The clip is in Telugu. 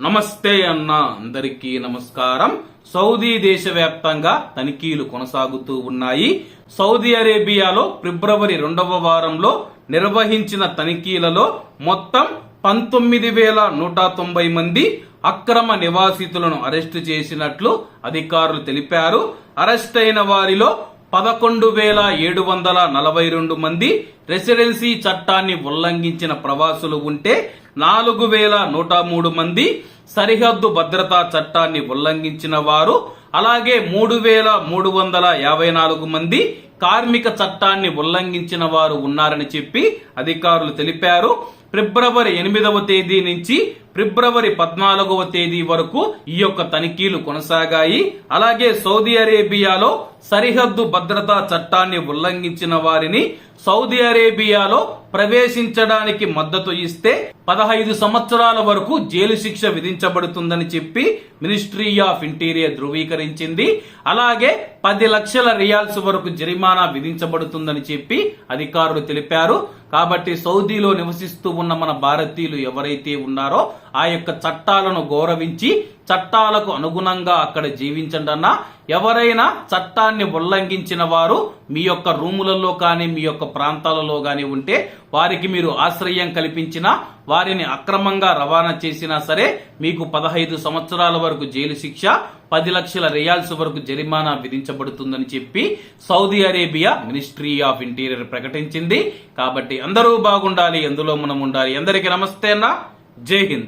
నమస్తే అన్న అందరికీ నమస్కారం. సౌదీ దేశవ్యాప్తంగా తనిఖీలు కొనసాగుతూ ఉన్నాయి. సౌదీ అరేబియాలో ఫిబ్రవరి రెండవ వారంలో నిర్వహించిన తనిఖీలలో మొత్తం పంతొమ్మిది వేల నూట తొంభై మంది అక్రమ నివాసితులను అరెస్టు చేసినట్లు అధికారులు తెలిపారు. అరెస్ట్ అయిన వారిలో పదకొండు వేల ఏడు వందల నలభై రెండు మంది రెసిడెన్సీ చట్టాన్ని ఉల్లంఘించిన ప్రవాసులు ఉంటే నాలుగు వేల నూట మూడు మంది సరిహద్దు భద్రతా చట్టాన్ని ఉల్లంఘించిన వారు అలాగే మూడు వేల మూడు వందల యాభై నాలుగు మంది కార్మిక చట్టాన్ని ఉల్లంఘించిన వారు ఉన్నారని చెప్పి అధికారులు తెలిపారు. ఫిబ్రవరి ఎనిమిదవ తేదీ నుంచి ఫిబ్రవరి పద్నాలుగవ తేదీ వరకు ఈ యొక్క తనిఖీలు కొనసాగాయి. అలాగే సౌదీ అరేబియాలో సరిహద్దు భద్రతా చట్టాన్ని ఉల్లంఘించిన వారిని సౌదీ అరేబియాలో ప్రవేశించడానికి మద్దతు ఇస్తే పదహైదు సంవత్సరాల వరకు జైలు శిక్ష విధించబడుతుందని చెప్పి మినిస్ట్రీ ఆఫ్ ఇంటీరియర్ స్వీకరించింది. అలాగే పది లక్షల రియాల్స్ వరకు జరిమానా విధించబడుతుందని చెప్పి అధికారులు తెలిపారు. కాబట్టి సౌదీలో నివసిస్తూ ఉన్న మన భారతీయులు ఎవరైతే ఉన్నారో ఆ యొక్క చట్టాలను గౌరవించి చట్టాలకు అనుగుణంగా అక్కడ జీవించండి అన్న. ఎవరైనా చట్టాన్ని ఉల్లంఘించిన వారు మీ యొక్క రూములలో కానీ మీ యొక్క ప్రాంతాలలో కానీ ఉంటే వారికి మీరు ఆశ్రయం కల్పించినా వారిని అక్రమంగా రవాణా చేసినా సరే మీకు పదహైదు సంవత్సరాల వరకు జైలు శిక్ష పది లక్షల రియాల్స్ వరకు జరిమానా విధించబడుతుందని చెప్పి Saudi Arabia ministry of interior ప్రకటించింది. కాబట్టి అందరూ బాగుండాలి ఎందులో మనం ఉండాలి. అందరికీ నమస్తే అన్న. జై హింద్.